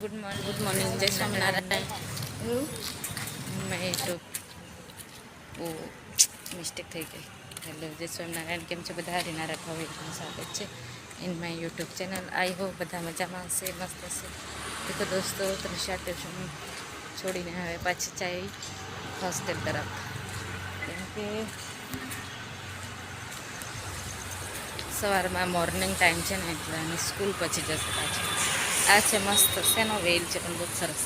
Good morning good morning જય સ્વામિનારાયણ મેં YouTube ઓ mistake થઈ ગઈ હેલો જય સ્વામિનારાયણ કેમ છે બધા હરિનારાયણ ભાવેનું સ્વાગત છે in my YouTube channel I hope બધા મજામાં હશે મસ્ત હશે દેખો દોસ્તો ત્રિષા ટ્યુશન છોડીને હવે પાછી ચાઈ હોસ્ટેલ તરફ કેમ કે સવારમાં મોર્નિંગ ટાઈમ છે ને એટલે અને સ્કૂલ પછી જશે પાછી. આ છે મસ્ત શેનો વેલ છે પણ બહુ સરસ.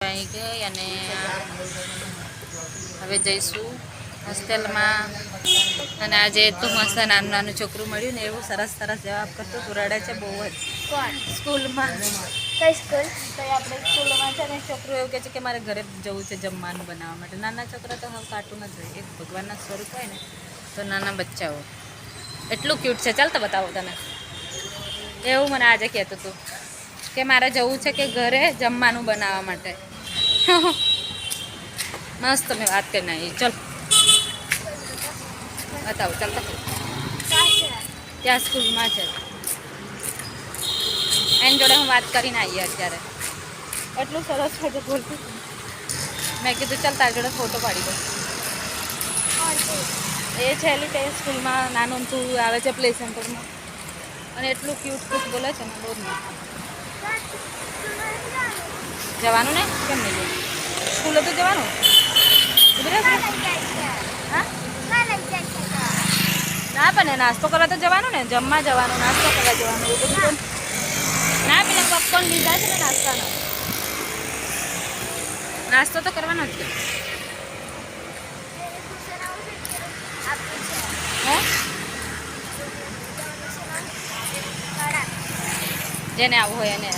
અહીં ગઈ અને હવે જઈશું હોસ્ટેલમાં. અને આજે તું મસ્ત નાનું નાનું છોકરું મળ્યું ને એવું સરસ સરસ જવાબ કરતું. પુરાડે છે બહુ જ. સ્કૂલમાં. કઈ સ્કૂલ? તો આપણે સ્કૂલમાં છે ને છોકરું એવું કહે છે કે મારે ઘરે જવું છે જમવાનું બનાવવા માટે. નાના છોકરા તો હવે કાટું જ હોય. એક ભગવાનના સ્વરૂપ હોય ને તો નાના બચ્ચાઓ. એટલું ક્યુટ છે. ચાલ તો બતાવો તને. એવું મને આજે કહેતું હતું કે મારે જવું છે કે ઘરે જમવાનું બનાવવા માટે. મસ્ત મેં વાત કરીને નાખી. ચલ. બતાવો ચાલતા ત્યાં સ્કૂલમાં છે. એની જોડે હું વાત કરીને આવી અત્યારે. એટલું સરસ ફોટો બોલતું. મેં કીધું ચાલ તારી જોડે ફોટો પાડી દઉં. એ છેલ્લી તે સ્કૂલમાં નાનું તું આવે છે પ્લે સેન્ટરમાં અને એટલું ક્યુટ ક્યુટ બોલે છે ને બહુ જવાનું ને? કેમ નહીં જવાનું? સ્કૂલે તો જવાનું ના, પણ નાસ્તો કરવા તો જવાનું ને. જમવા જવાનું, નાસ્તો કરવા જવાનું, એવું બધું ના, પેલા પોપકોર્ન લીધા છે ને નાસ્તાનો. નાસ્તો તો કરવાનો જ જેને આવવું હોય એને.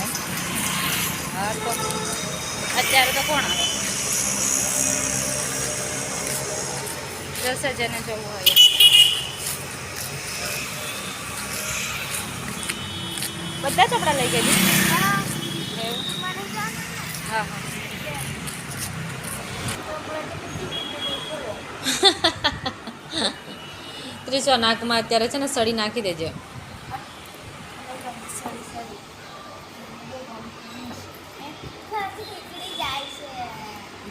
અત્યારે તો કોણ આવે? જશે જેને જવું હોય બધા ચોપડા લઈ ગયેલી હા હા. ત્રીસો નાકમાં અત્યારે છે ને સળી નાખી દેજે.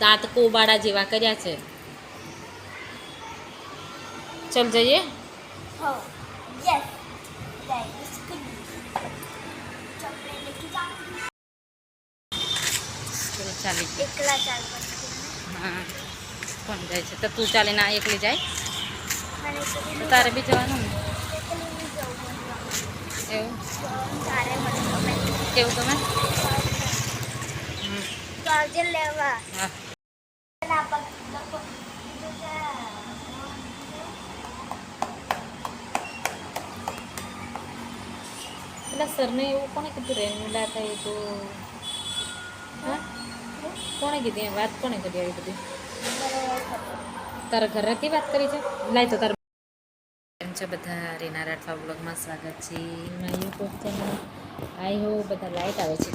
દાંત કોબાડા જેવા કર્યા છે. ચલ જઈએ? ચલ ચાલી ગઈ. એકલા ચાલ પછી. હા કોણ જાય છે? તો તું ચાલીને આ એકલી જાય? મને તો એકલી તારે બી જવાનું ને? એકલી નહીં જવું મને એવું? તારે મને ગમે? કેવું ગમે હમ. તો આવજે લેવા. હા ના પગ- પગ- કીધું કે, પેલા સરને એવું કોણે કીધું રેન્યુલા થાય તો હા કોણે કીધી એમ વાત કોણે કરી આવી બધી તારા ઘરેથી વાત કરી છે લાય તો તારા છે બધા રીના રાઠવા બ્લોગમાં સ્વાગત છે મારી યુટ્યુબ ચેનલ આઈ હો બધા લાઈટ આવે છે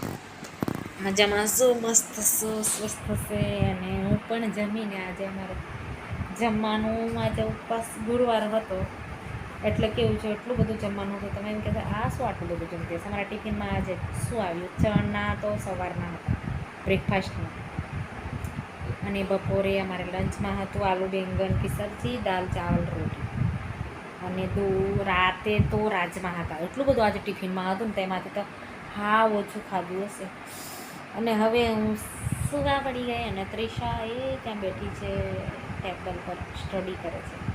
મજામાં શું મસ્ત શું સ્વસ્થ છે અને હું પણ જમીને આજે અમારે જમવાનું આજે ઉપવાસ ગુરુવાર હતો એટલે કેવું છે, એટલું બધું જમવાનું હતું. તમે એમ કહેતા, આ શું આટલું બધું જમતી હશે? અમારા ટિફિનમાં આજે શું આવ્યું? ચણા તો સવારના હતા બ્રેકફાસ્ટમાં અને બપોરે અમારે લંચમાં હતું આલુ, બેંગન કી સબ્જી દાલ, ચાવલ રોટી અને દો રાતે તો રાજમાં હતા. એટલું બધું આજે ટિફિનમાં હતું ને તેમાંથી તો હાવ ઓછું ખાધું હશે. અને હવે હું સુવા પડી ગઈ અને ત્રિષા એ ત્યાં બેઠી છે ટેબલ પર સ્ટડી કરે છે.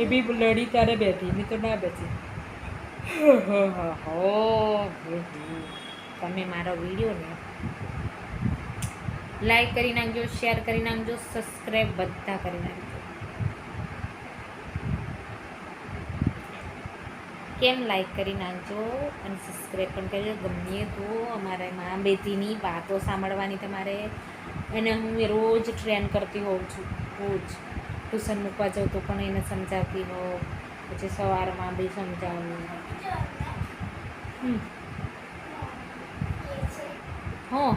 એ બી લડી ત્યારે બેઠી, નહીં તો ના બેઠી. તમે મારો વીડિયો ને લાઈક કરી નાખજો શેર કરી નાખજો સબસ્ક્રાઈબ બધા કરી નાખજો. કેમ લાઈક કરી નાખજો અને સબસ્ક્રાઈબ પણ કરજો ગમીએ તો અમારે મા બેટીની વાતો સાંભળવાની તમારે. એને હું રોજ ટ્રેન કરતી હોઉં છું, રોજ. ટ્યુશન મૂકવા જાઉં તો પણ એને સમજાવતી હોઉં પછી સવારમાં બી સમજાવું હમ. હો.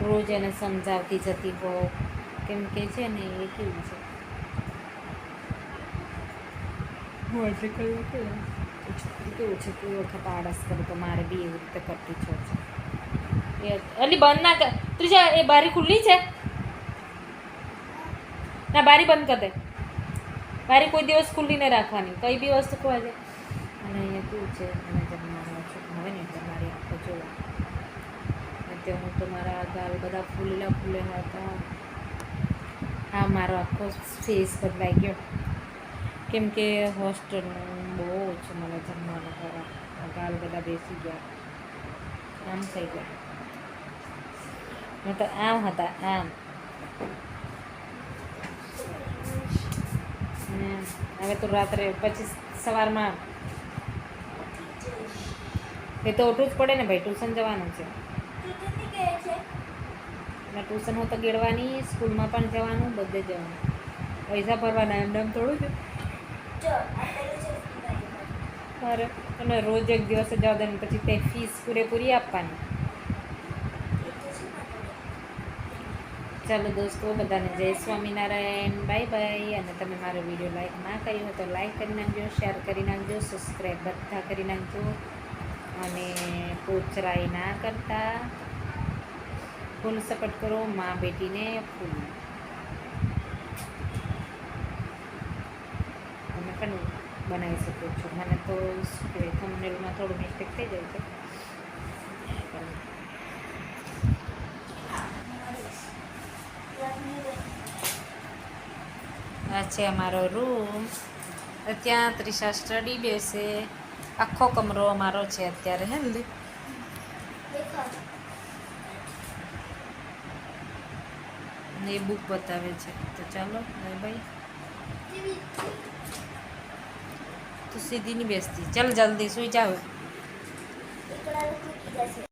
રોજ એને સમજાવતી જતી હોઉં કેમ કે છે ને એ કેવું છે? હું આજે કહ્યું કે કેવું છે? કોઈ વખત આળસ કરું તો મારે બી એવી રીતે કરતી છો છે. એ અલી બંધ ના કર. ત્રીજા એ બારી ખુલ્લી છે? ના, બારી બંધ કરી દે. બારી કોઈ દિવસ ખુલ્લી નહીં રાખવાની, કઈ બી વસ્તુ ખોવા જાય. અને અહીંયા કેવું છે જ્યારે મારો છોકરો હોય ને એટલે મારી આંખો જોવા. અત્યારે હું તો મારા ગાલ બધા ફૂલેલા ફૂલેલા હતા. હા, મારો આખો ફેસ બદલાઈ ગયો. કેમ કે હોસ્ટેલનું બહુ ઓછું મને જમવાનું ખરા ગાલ બધા બેસી ગયા. આમ થઈ ગયા. હું તો આમ હતા, આમ ને હવે તો રાત્રે પછી સવારમાં એ તો ઓટું જ પડે ને ભાઈ, ટ્યુશન જવાનું છે. ટ્યુશન હોય તો ગેડવાની સ્કૂલમાં પણ જવાનું, બધે જવાનું. પૈસા ભરવાના એમ ડેમ થોડું છે. અરે, અને રોજ એક દિવસે જવા દે પછી તે ફીસ પૂરેપૂરી આપવાની. ચાલો દોસ્તો, બધાને જય સ્વામિનારાયણ, બાય બાય. અને તમે મારો વીડિયો લાઈક ના કર્યો હોય તો લાઈક કરી નાખજો શેર કરી નાખજો સબસ્ક્રાઈબ બધા કરી નાખજો. અને પોચરાઈ ના કરતા ફૂલ સપોર્ટ કરો મા બેટીને ફૂલ. તમે પણ બનાવી શકો છો. મને તો શું કહેવાય થોડું મિસ્ટેક થઈ જાય છે. આ છે અમારો રૂમ ત્યાં ત્રિષા સ્ટડી બેસે. આખો કમરો અમારો છે અત્યારે હે ને એ બુક બતાવે છે. તો ચાલો ટીવી તું સીધી નહીં બેસતી. ચાલ જલ્દી, સુઈ જાવ